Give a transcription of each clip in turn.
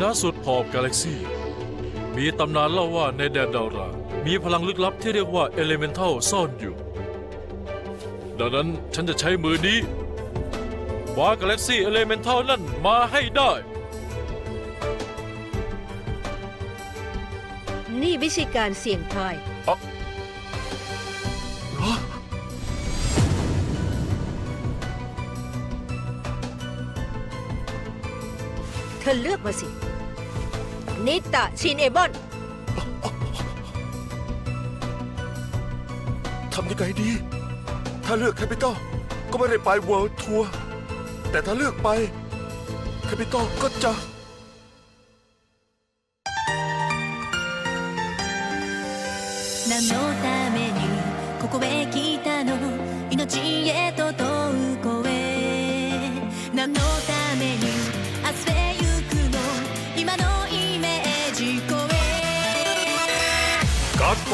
ณสุดขอบกาแล็กซี่ มีตำนานเล่าว่าในแดนดาวรา มีพลังลึกลับที่เรียกว่าเอเลเมนทัลซ่อนอยู่ ดังนั้นฉันจะใช้มือนี้คว้ากาแล็กซี่เอเลเมนทัลนั่นมาให้ได้ นี่ไม่ใช่การเสี่ยงทาย ธอเลือกมาสิ นิตะชินเอบอน ทำยังไงดี ถ้าเลือกแคปิตอลก็ไม่ได้ไปเวิลด์ทัวร์แต่ถ้าเลือกไป แคปิตอลก็จะ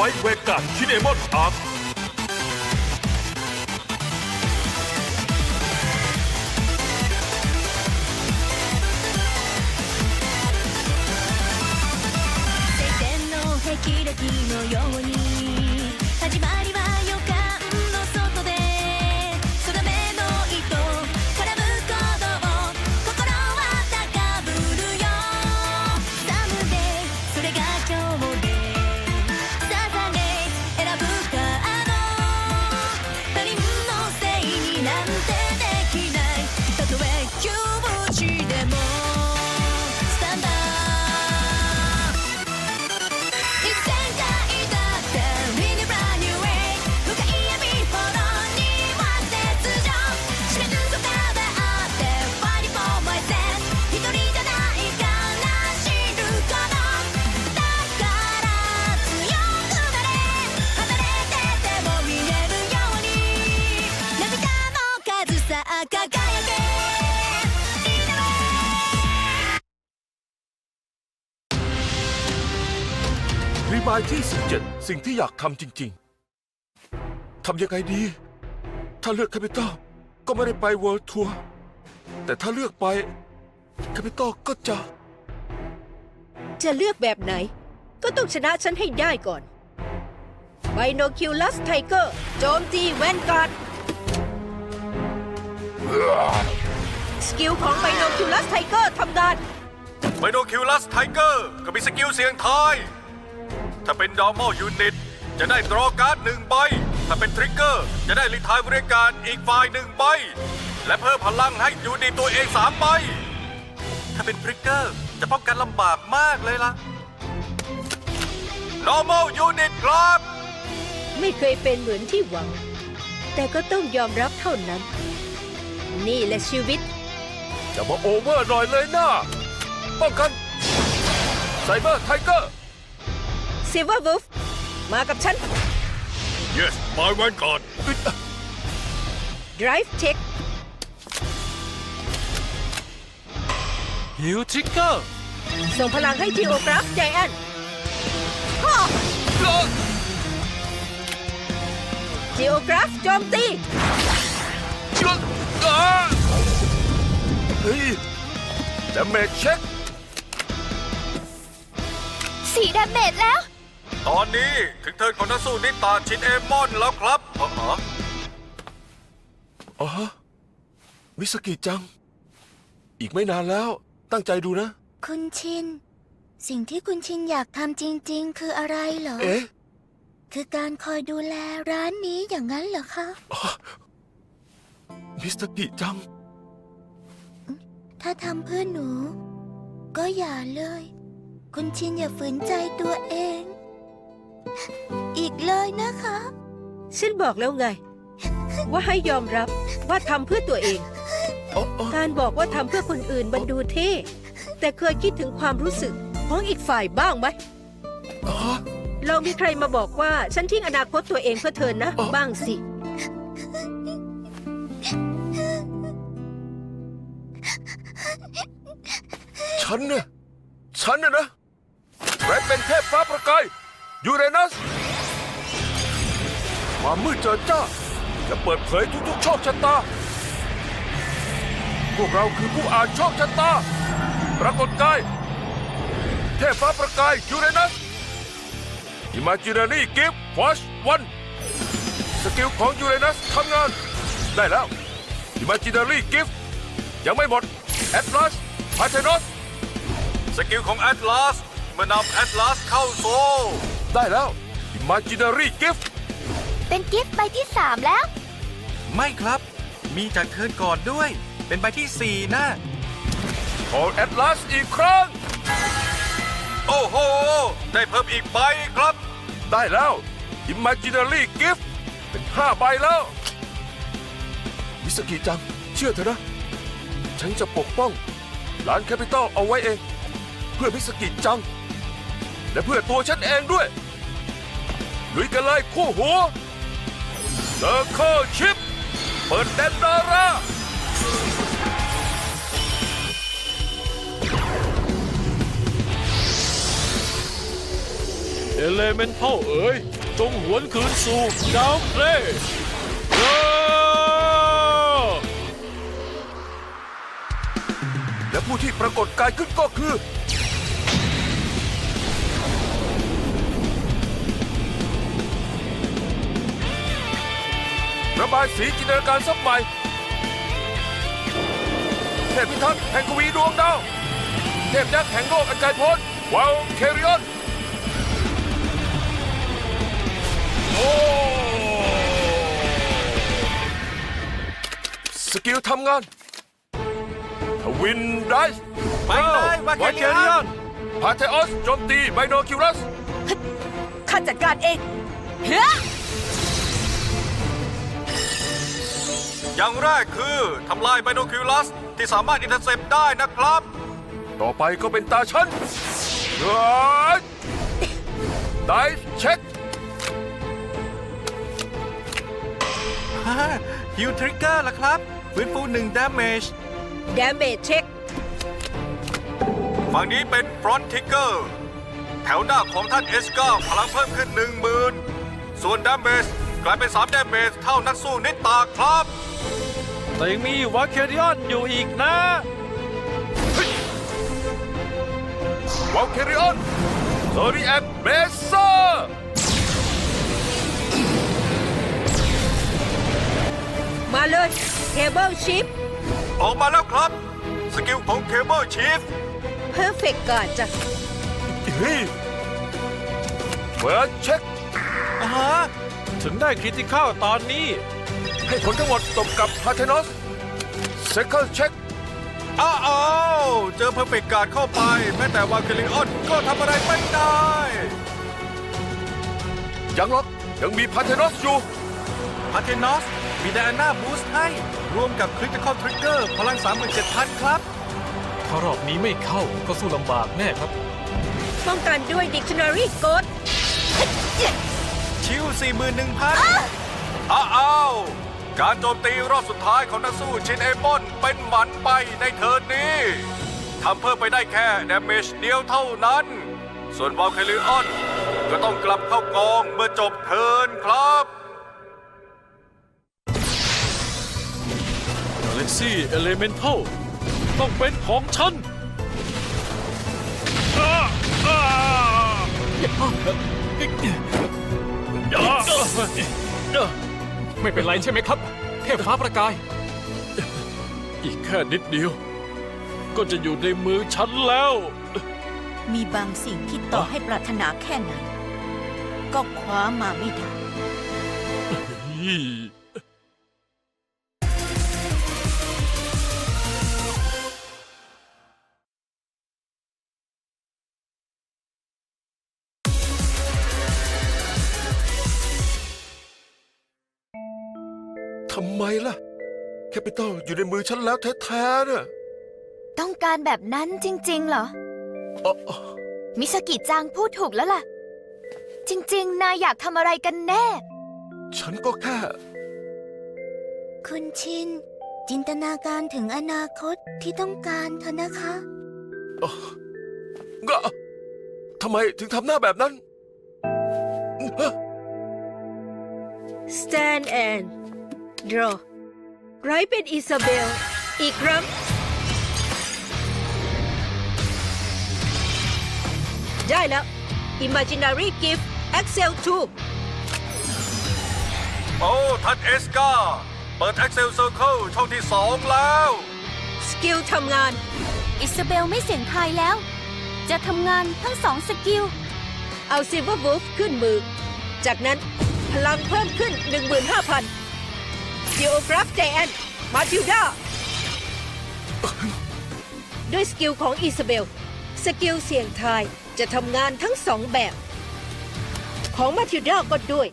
ไฟเวกัสชินเอมอนอาร์ 晴天の霹靂のように รีมายที่ 17 สิ่งที่อยากทำจริง ๆ ทำยังไงดี ถ้าเลือกแคปิตอลก็ไม่ได้ไปเวิลด์ทัวร์ แต่ถ้าเลือกไปแคปิตอลก็จะ จะเลือกแบบไหน ก็ต้องชนะฉันให้ได้ก่อนไบโนคิวลัสไทเกอร์โจมตีแวนการ์ดสกิลของไบโนคิวลัสไทเกอร์ทำงาน ไมโนคิวลัสไทเกอร์ก็มีสกิลเสียงทาย ถ้าเป็นดอร์มอลยูนิตจะได้ดรอการ์ดหนึ่งใบ ถ้าเป็นทริกเกอร์จะได้รีทายบริการอีกฝ่ายหนึ่งใบ และเพิ่มพลังให้ยูนิตตัวเองสามใบ ถ้าเป็นทริกเกอร์จะป้องกันลำบากมากเลยล่ะ normal unit ครับ ไม่เคยเป็นเหมือนที่หวัง แต่ก็ต้องยอมรับเท่านั้น นี่แหละชีวิต จะมาโอเวอร์หน่อยเลยนะป้องกันไซเบอร์ไทเกอร์ ซิลเวอร์วูฟมากับฉัน yes my vanguard Drive Check ฮิวทริกเกอร์ส่งพลังให้ทีโอกราฟไจแอนทีโอกราฟโจมตี เฮ้ยดาเมจเช็ค สีดาเมจแล้ว ตอนนี้ถึงเทิร์นของนักสู้นิตาชินเอมอนแล้วครับอ๋ออ๋อฮะมิสกิจัง อีกไม่นานแล้ว ตั้งใจดูนะ คุณชิน สิ่งที่คุณชินอยากทำจริง ๆ คืออะไรเหรอ เอ๊ะคือการคอยดูแลร้านนี้อย่างนั้นเหรอคะมิสกิจัง ถ้าทำเพื่อหนู ก็อย่าเลย คุณชินอย่าฝืนใจตัวเอง อีกเลยนะคะ ฉันบอกแล้วไง ว่าให้ยอมรับว่าทำเพื่อตัวเองอ๋ออ๋อการบอกว่าทำเพื่อคนอื่นมันดูเท่ แต่เคยคิดถึงความรู้สึกของอีกฝ่ายบ้างไหมอ๋อลองมีใครมาบอกว่าฉันทิ้งอนาคตตัวเองเพื่อเธอนะอ๋อบ้างสิ ฉันเนี่ยฉันเนี่ยนะแรดเป็นเทพฟ้าประกาย ยูเรนัส ความมืดเจิดจ้า จะเปิดเผยทุกๆโชคชะตา พวกเราคือผู้อ่านโชคชะตา ปรากฏกาย เทพฟ้าประกายยูเรนัส Imaginary Gift Force One สกิลของยูเรนัสทำงาน ได้แล้ว Imaginary Gift ยังไม่หมด Atlas p a t e n o s สสกิลของแอตลาสมื่อนำแอตลาสเข้าโซล ได้แล้ว Imaginary Gift เป็นกิฟต์ใบที่สามแล้ว ไม่ครับ มีจากเทิร์นก่อนด้วย เป็นใบที่ 4 นะ ของ Atlas อีกครั้ง โอ้โห ได้เพิ่มอีกใบครับ ได้แล้ว Imaginary Gift เป็นห้าใบแล้ว มิสกิจัง เชื่อเถอะนะ ฉันจะปกป้องร้านแคปิตอลเอาไว้เอง เพื่อมิสกิจัง และเพื่อตัวฉันเองด้วย ลุยกันเลยคู่หูเซอร์เคิลชิป เปิดแดนดาราเอเลเมนทัลเอ๋ย จงหวนคืนสู่ดาวเพลย์เอ้อและผู้ที่ปรากฏกายขึ้นก็คือ บายสีจินตนาการสักใหม่เทพพิทักษ์แห่งกวีดวงดาว เทพยักษ์แห่งโลกอันไกลโพ้นวาลเคริออนโอ้สกิลทำงาน ทวินไดส์ไปเลยวาวาเคเคเรีเรียยนนพาเทออสโจมตีไบโนคิวลัสข้าจัดการเองเฮ้ อย่างแรกคือทำลายไบโนคิวลัสที่สามารถอินเตอร์เซปได้นะครับ ต่อไปก็เป็นตาฉันเฮ้ยได้เช็คฮิวทริกเกอร์ล่ะครับฟื้นฟูหนึ่งดามจดาเมจเช็คฝั่งนี้เป็นฟรอนทิกเกอร์แถวหน้าของท่านเอสกาพลังเพิ่มขึ้น10,000ส่วนดามจ กลายเป็น3ดามจเท่านักสู้นิตาครับ แต่ยังมีวาเคเรียนอยู่อีกนะวาลเคริออนโซดีแอคเบเซอร์มาเลยเทเบิลชิปออกมาแล้วครับ สกิลของเคเบิลชีฟเพอร์เฟกต์การจ้ะเฮ้ยเฟิร์สเช็คฮะ ถึงได้คริติข้าวตอนนี้ ให้ผลทั้งหมดตกกับพาเทนอสเซคัลเช็คอ้าวเจอเพอร์เฟกการเข้าไป แม้แต่วาเคลิออนก็ทำอะไรไม่ได้ ยังหรอกยังมีพาเทนอสอยู่ พาเทนอสมีไดอาน่าบูสต์ให้ รวมกับคริติคอลทริกเกอร์พลัง 37,000 ครับ ถ้ารอบนี้ไม่เข้าก็สู้ลำบากแน่ครับ ป้องกันด้วยดิกชันนารีกด ชิว41,000อ้าวการโจมตีรอบสุดท้ายของนักสู้ชินเอมอนเป็นหมันไปในเทิร์นนี้ทำเพิ่มไปได้แค่ดาเมจเดียวเท่านั้น ส่วนวอลเคลิออนก็ต้องกลับเข้ากองเมื่อจบเทิร์นครับกาแล็กซี่เอเลเมนทัลต้องเป็นของฉันอ่าอ่าอย่า ไม่เป็นไรใช่ไหมครับ เทพฟ้าประกาย อีกแค่นิดเดียว ก็จะอยู่ในมือฉันแล้ว มีบางสิ่งที่ต่อให้ปรารถนาแค่ไหน ก็คว้ามาไม่ได้ทำไมล่ะ แคปิตอลอยู่ในมือฉันแล้วแท้ๆน่ะต้องการแบบนั้นจริง ๆ เหรอเอ่อมิสกิจังพูดถูกแล้วล่ะ จริง ๆ นายอยากทำอะไรกันแน่ ฉันก็แค่ คุณชิน จินตนาการถึงอนาคตที่ต้องการเถอะนะคะ ก็ทำไมถึงทำหน้าแบบนั้น stand and draw ไรเป็นอิซาเบล อีกครั้งได้แล้ว Imaginary Gift Excel 2โอ้ท่านเอสกาเปิด Excel Circle ช่องที่สองแล้วสกิลทำงาน อิซาเบลไม่เสียงทายแล้ว จะทำงานทั้งสองสกิล เอา Silver Wolf ขึ้นมือ จากนั้นพลังเพิ่มขึ้น 15,000 Geograph Giant Matilda ด้วยสกิลของอิซาเบล สกิลเสี่ยงทายจะทำงานทั้งสองแบบ ของมาทิลดาก็ด้วย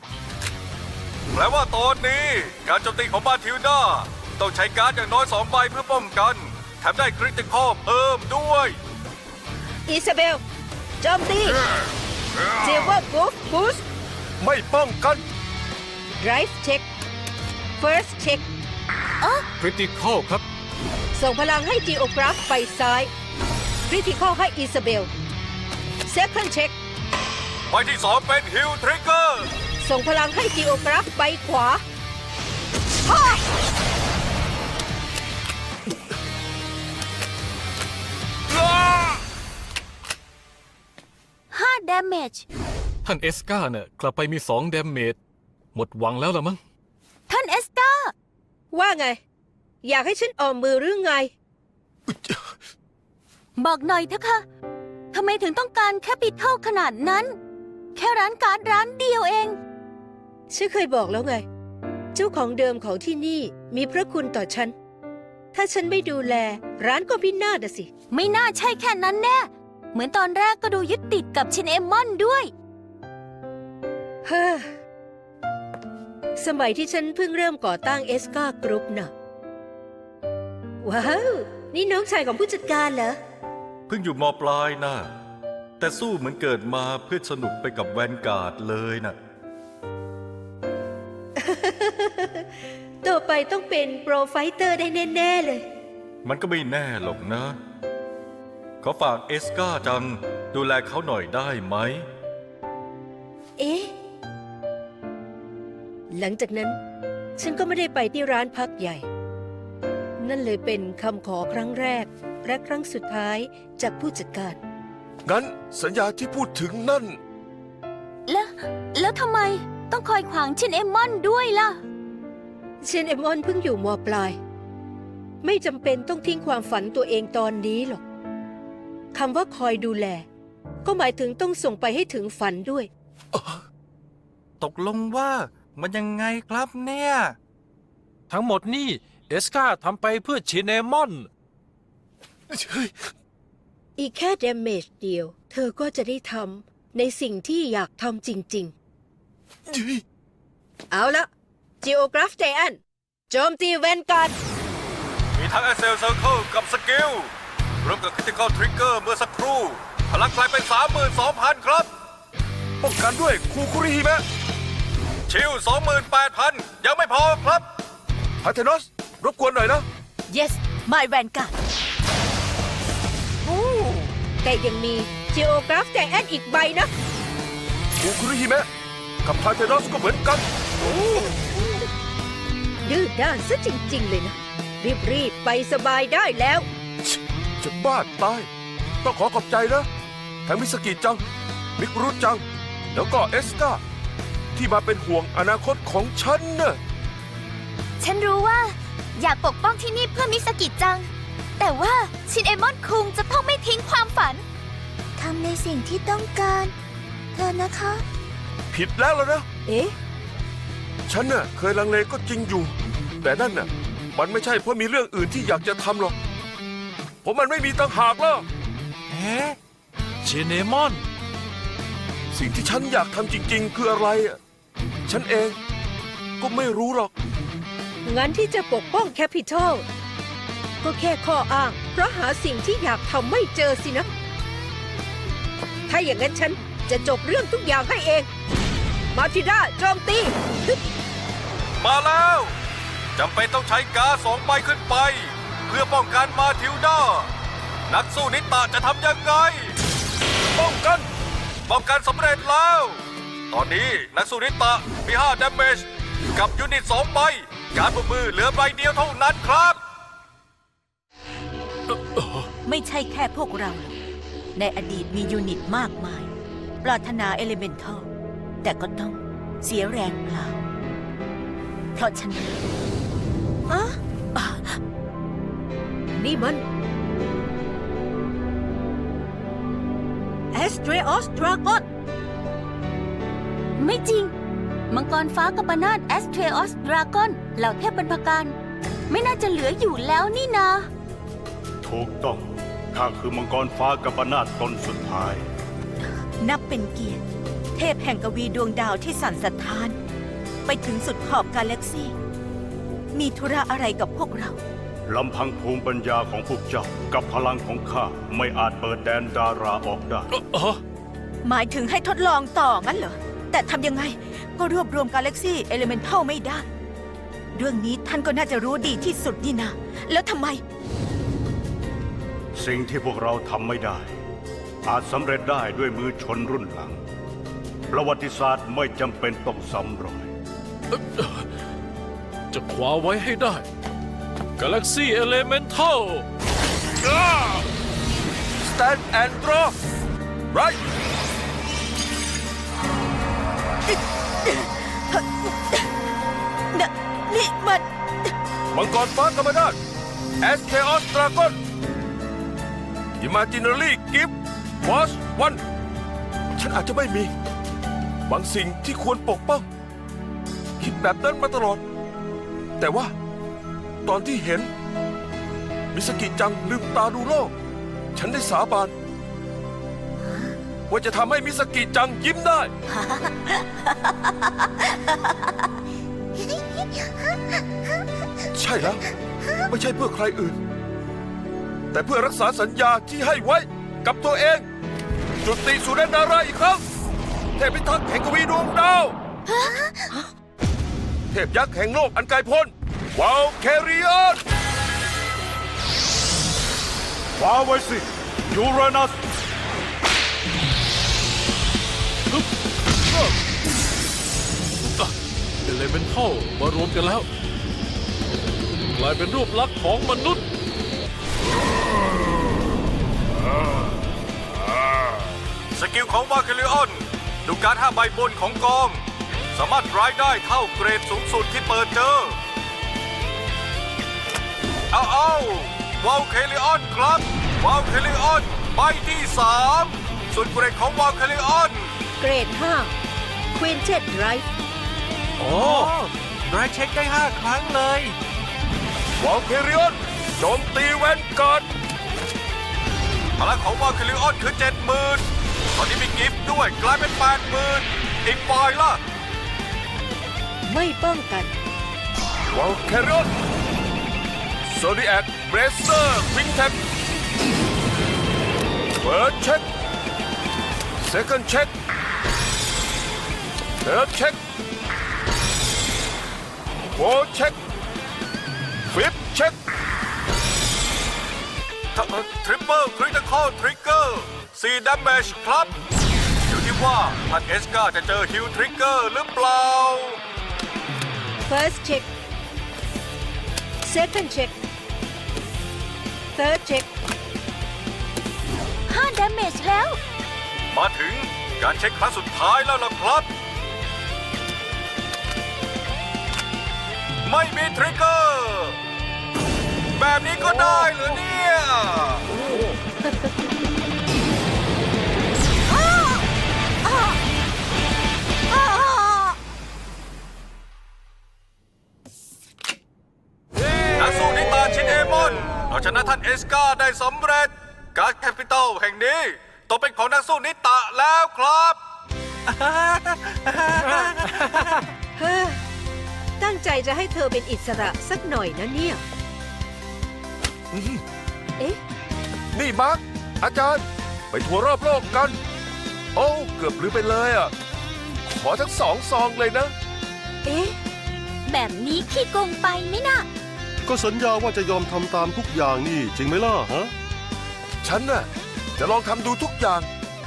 แปลว่าตอนนี้การโจมตีของบาทิลดาต้องใช้การ์ดอย่างน้อยสองใบเพื่อป้องกัน แถมได้คริติคอลเพิ่มด้วยอิซาเบลโจมตี Silver Wolf Boost ไม่ป้องกัน Drive Check First Check คริติคอลครับ ส่งพลังให้ Geograph ไปซ้าย Critical ให้อิซาเบล Second Check ใบที่สองเป็นฮิลทริกเกอร์ ส่งพลังให้ Geograph ไปขวา5 damage ท่านเอสกาเนี่ยกลับไปมีสองเดมเมจหมดหวังแล้วละมั้ง ท่านเอสกา ว่าไง อยากให้ฉันออมมือหรือไง บอกหน่อยเถอะค่ะ ทำไมถึงต้องการแคปิทัลขนาดนั้น แค่ร้านการ์ดร้านเดียวเอง ฉันเคยบอกแล้วไง เจ้าของเดิมของที่นี่มีพระคุณต่อฉัน ถ้าฉันไม่ดูแล ร้านก็พินาศอะสิ ไม่น่าใช่แค่นั้นแน่ เหมือนตอนแรกก็ดูยึดติดกับชินเอมอนด้วย เฮ้อ สมัยที่ฉันเพิ่งเริ่มก่อตั้งเอสกากรุ๊ปน่ะ ว้าว นี่น้องชายของผู้จัดการเหรอ เพิ่งอยู่มปลายนะแต่สู้เหมือนเกิดมาเพื่อสนุกไปกับแวนการ์ดเลยนะต่อไปต้องเป็นโปรไฟเตอร์ได้แน่ ๆ เลย มันก็ไม่แน่หรอกนะ ขอฝากเอสกาจัง ดูแลเขาหน่อยได้ไหม เอ๊ะ หลังจากนั้น ฉันก็ไม่ได้ไปที่ร้านพักใหญ่ นั่นเลยเป็นคำขอครั้งแรก และครั้งสุดท้ายจากผู้จัดการ งั้นสัญญาที่พูดถึงนั่น แล้ว แล้วทำไมต้องคอยขวางชินเอมอนด้วยล่ะ เชนเอมอนเพิ่งอยู่มปลาย ไม่จำเป็นต้องทิ้งความฝันตัวเองตอนนี้หรอกคำว่าคอยดูแล ก็หมายถึงต้องส่งไปให้ถึงฝันด้วย ตกลงว่า มันยังไงครับเนี่ย ทั้งหมดนี่เอสกาทำไปเพื่อชินเอมอน อีกแค่เดเมจเดียว เธอก็จะได้ทำในสิ่งที่อยากทำจริง ๆ เอาละ Geograph Giant โจมตีแวนการ์ดมีทั้ง Excel Circle กับสกิลรวมกับ Critical Trigger เมื่อสักครู่ พลังกลายเป็น 32,000 ครับ ป้องกันด้วยคูคุริฮิมะ ชิล28,000 ยังไม่พอครับพาเทนอสรบกวนหน่อยนะ yes my vanguard แต่ยังมี Geograph Giant อีกใบนะคูคุริฮิมะกับพาเทนอสก็เหมือนกันดื้อด้านซะจริง ๆ เลยนะ รีบ ๆ ไปสบายได้แล้ว จะบ้าตาย ต้องขอขอบใจนะทั้งมิสกิจัง มิกรุจัง แล้วก็เอสกา ที่มาเป็นห่วงอนาคตของฉันน่ะ ฉันรู้ว่า อยากปกป้องที่นี่เพื่อมิสกิจัง แต่ว่าชินเอมอนคุงจะต้องไม่ทิ้งความฝัน ทำในสิ่งที่ต้องการ เธอนะคะ ผิดแล้วแล้วนะ เอ๊ะ ฉันน่ะเคยลังเลก็จริงอยู่ แต่นั่นน่ะ มันไม่ใช่เพราะมีเรื่องอื่นที่อยากจะทำหรอก ผมมันไม่มีต่างหากแล้ว เอ๊ะชินเอมอน สิ่งที่ฉันอยากทำจริง ๆ คืออะไรอะ ฉันเองก็ไม่รู้หรอก งั้นที่จะปกป้องแคปิตอลก็แค่ข้ออ้าง เพราะหาสิ่งที่อยากทำไม่เจอสินะ ถ้าอย่างนั้นฉันจะจบเรื่องทุกอย่างให้เอง มาทิด้าโจมตี มาแล้วจำเป็นต้องใช้กาสองใบขึ้นไป เพื่อป้องกันมาทิลดานักสู้นิตาจะทำยังไง ป้องกัน ป้องกันสำเร็จแล้ว ตอนนี้นักสู้นิตามี5 damage กับยูนิต2ใบ การบนมือเหลือใบเดียวเท่านั้นครับ ไม่ใช่แค่พวกเราหรอกในอดีตมียูนิตมากมาย ปรารถนาเอลิเมนทัลแต่ก็ต้องเสียแรงเปล่า เพราะฉะนั้นอะอะนี่มันแอสเตรออสดราก้อน ไม่จริง มังกรฟ้ากับบานาตแอสเทรออสดราก้อนเหล่าเทพบรรพการ ไม่น่าจะเหลืออยู่แล้วนี่นา ถูกต้อง ข้าคือมังกรฟ้ากับบนาตตนสุดท้าย นับเป็นเกียรติ เทพแห่งกวีดวงดาวที่สั่นสะท้าน ไปถึงสุดขอบกาแล็กซี่ มีธุระอะไรกับพวกเรา ลำพังภูมิปัญญาของพวกเจ้ากับพลังของข้าไม่อาจเปิดแดนดาราออกได้อ๋อหมายถึงให้ทดลองต่องั้นเหรอ แต่ทำยังไงก็รวบรวมกาแล็กซี่เอลิเมนทัลไม่ได้ เรื่องนี้ท่านก็น่าจะรู้ดีที่สุดนี่นาแล้วทำไม สิ่งที่พวกเราทำไม่ได้ อาจสำเร็จได้ด้วยมือชนรุ่นหลัง ประวัติศาสตร์ไม่จำเป็นต้องซ้ำรอย จะคว้าไว้ให้ได้ Galaxy Elemental stand and draw right น มังกรฟ้ากรรมนาตแอสเทออสดราก้อนอิมาจินารีกิฟต์วอชวัน ฉันอาจจะไม่มี บางสิ่งที่ควรปกป้อง คิดแบบนั้นมาตลอด แต่ว่า ตอนที่เห็น มิสกิจังลืมตาดูโลก ฉันได้สาบาน ว่าจะทำให้มิสกิจังยิ้มได้ ใช่แล้ว ไม่ใช่เพื่อใครอื่น แต่เพื่อรักษาสัญญาที่ให้ไว้กับตัวเอง จุติสุเรนนาราอีกครั้งเทพพิทักษ์แห่งกวีดวงดาว เทพยักษ์แห่งโลกอันไกลพ้นวาลแคริออนฟ้าไว้สิยูเรนัส เอเลเมนทัลมารวมกันแล้ว กลายเป็นรูปลักษณ์ของมนุษย์ สกิลของวาคิลิออนดูการห้าใบบนของกอง สามารถร้ายได้เท่าเกรดสูงสุดที่เปิดเจอ เอาเอาวาลเคลิออนครับวาลเคลิออนใบที่สามส่วนเกรดของวาลเคลิออน เกรด5ควีนเจ็ดไรฟ์ โอ้ไรเช็คได้ 5 ครั้งเลยวาลแคริออนโจมตีแวนการ์ดพลังของวาลคิลิออนคือ 70,000 ตอนนี้มีกิฟต์ด้วยกลายเป็น 80,000 อีกฝ่ายล่ะไม่ป้องกันวาลแคริออนโซดิแอคเบรเซอร์วิงแท็บเฟิร์สเช็คเซคันด์เช็คเทิร์ดเช็ค โฟร์เช็คฟิฟเช็คทริปเปิลคริติคอลทริกเกอร์4ด a ม a g e ครับอยู่ที่ว่าท่านเอสกาจะเจอฮิวทริกเกอร์หรือเปล่า First check Second check Third check 5 damage แล้ว มาถึงการเช็คครั้งสุดท้ายแล้วล่ะครับ ไม่มีทริกเกอร์ แบบนี้ก็ได้เหรอเนี่ย นักสู้นิตาชินเอมอนเอาชนะท่านเอสกาได้สำเร็จ การแคปิตอลแห่งนี้ตกเป็นของนักสู้นิตะแล้วครับ เฮ้อ ตั้งใจจะให้เธอเป็นอิสระสักหน่อยนะเนี่ยเอ๊ะ นี่มาร์คอาจารย์ ไปทัวร์รอบโลกกัน โอ้เกือบลืมไปเลยอะ ขอทั้งสองซองเลยนะ เอ๊ะ แบบนี้ขี้โกงไปไหมนะก็สัญญาว่าจะยอมทำตามทุกอย่างนี่จริงไหมล่ะฮะ ฉันน่ะ จะลองทำดูทุกอย่าง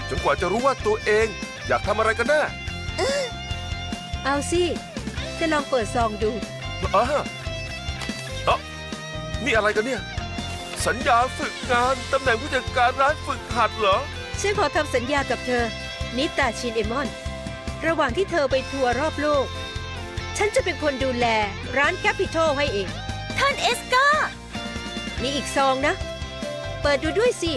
จนกว่าจะรู้ว่าตัวเองอยากทำอะไรกันแน่เอาสิ จะลองเปิดซองดูอ่าเอ้านี่อะไรกันเนี่ย สัญญาฝึกงานตำแหน่งผู้จัดการร้านฝึกหัดเหรอ ฉันขอทำสัญญากับเธอ นิตาชินเอมอน ระหว่างที่เธอไปทัวร์รอบโลก ฉันจะเป็นคนดูแลร้านแคปิทอลให้เอง ท่านเอสกามีอีกซองนะ เปิดดูด้วยสิ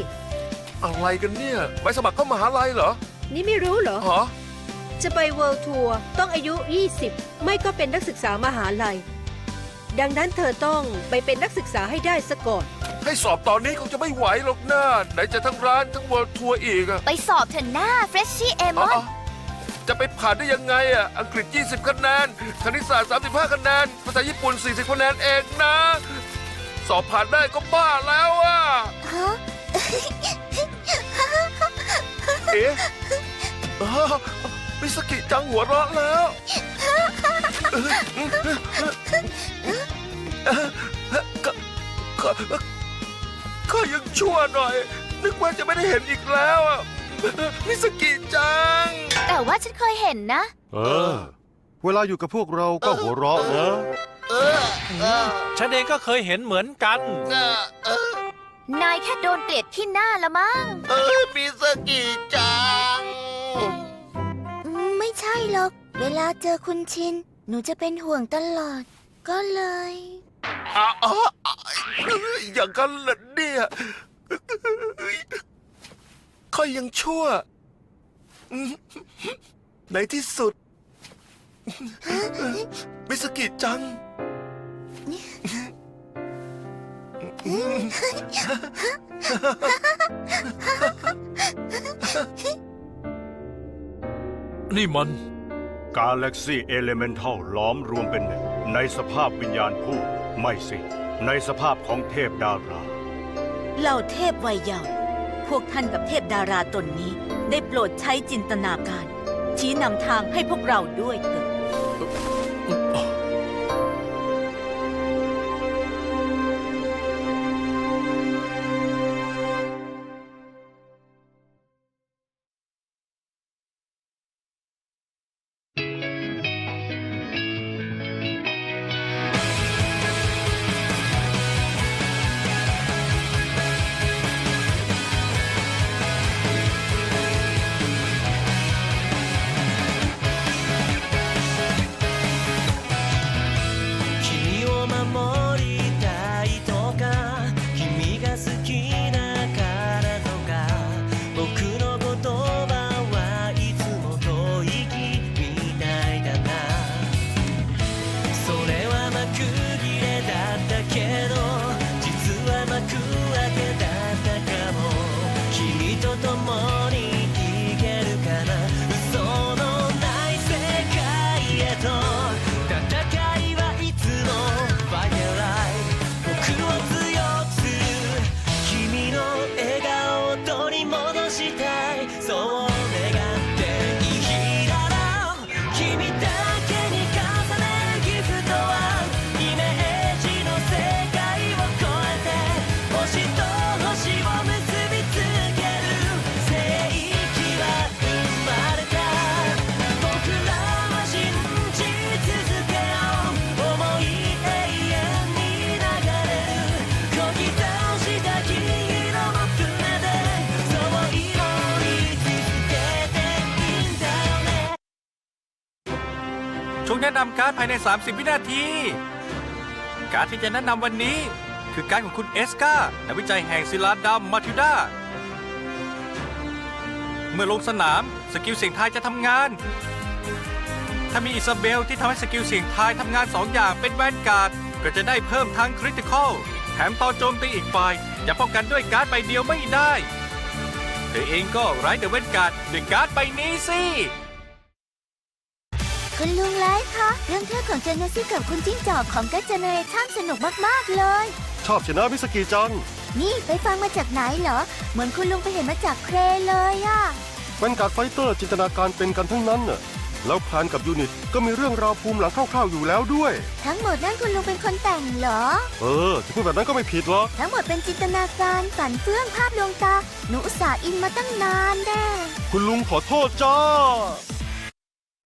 อะไรกันเนี่ย ใบสมัครเข้ามหาลัยเหรอ นี่ไม่รู้เหรอ ฮะ จะไปเวิลด์ทัวร์ต้องอายุ 20 ไม่ก็เป็นนักศึกษามหาลัย ดังนั้นเธอต้องไปเป็นนักศึกษาให้ได้ซะก่อน ให้สอบตอนนี้คงจะไม่ไหวหรอกนะไหนจะทั้งร้านทั้งเวิร์ทัวร์อีกอะไปสอบเถอะหน้าเฟรชชี่เอมอนอ๋อจะไปผ่านได้ยังไงอะอังกฤษ 20 คะแนน คณิตศาสตร์ 35 คะแนน ภาษาญี่ปุ่น 40 คะแนนเองนะ สอบผ่านได้ก็บ้าแล้วอะฮะเอ๊ะอ้าว มิสกิจังหัวเราะแล้วก็ก็ก็ยังชั่วหน่อย นึกว่าจะไม่ได้เห็นอีกแล้วอะมิสกิจัง แต่ว่าฉันเคยเห็นนะ เออ เวลาอยู่กับพวกเราก็หัวเราะนะฉันเองก็เคยเห็นเหมือนกัน นายแค่โดนเกลียดที่หน้าละมั้ง เออมิสกิจังไม่ ใช่หรอก เวลาเจอคุณชิน หนูจะเป็นห่วงตลอด ก็เลย อ๋ออ๋ออย่างกันเหรอเนี่ยค่อยยังชั่ว ในที่สุด มิสกิจัง นี่มัน กาแล็กซี่เอเลเมนทัลล้อมรวมเป็นหนึ่ง ในสภาพวิญญาณผู้ไม่สิ ในสภาพของเทพดารา เหล่าเทพวัยเยาว์พวกท่านกับเทพดาราตนนี้ ได้โปรดใช้จินตนาการ ชี้นำทางให้พวกเราด้วยเถิด นำการ์ดภายใน 30 วินาที การ์ดที่จะแนะนำวันนี้ คือการดของคุณเอสกานักวิจัยแห่งศิลาดำมาทิวดา เมื่อลงสนามสกิลเสียงทายจะทำงาน ถ้ามีอิซาเบลที่ทำให้สกิลเสียงทายทำงาน 2 อย่างเป็นแวนการ์ดก็จะได้เพิ่มทั้งคริติคอลแถมตอนโจมตีอีกฝ่ายจะป้องกันด้วยการ์ดใบเดียวไม่ได้ เธอเองก็ไร้เดอะแวนการ์ดด้วยการ์ดใบนี้สิ คุณลุงไลฟ์คะเรื่องเทือกของเจเนซี่กับคุณจิ้งจอกของกัจเจเนเรชั่นสนุกมากๆเลย ชอบชนะมิสกิจัง นี่ไปฟังมาจากไหนเหรอ เหมือนคุณลุงไปเห็นมาจากเครเลยอะแวนการ์ดไฟเตอร์จินตนาการเป็นกันทั้งนั้นน่ะแล้วแพลนกับยูนิตก็มีเรื่องราวภูมิหลังคร่าวๆอยู่แล้วด้วย ทั้งหมดนั่นคุณลุงเป็นคนแต่งเหรอ เออจะพูดแบบนั้นก็ไม่ผิดหรอกทั้งหมดเป็นจินตนาการฝันเฟื่องภาพลวงตาหนูอุตส่าห์อินมาตั้งนานแน่คุณลุงขอโทษจ้า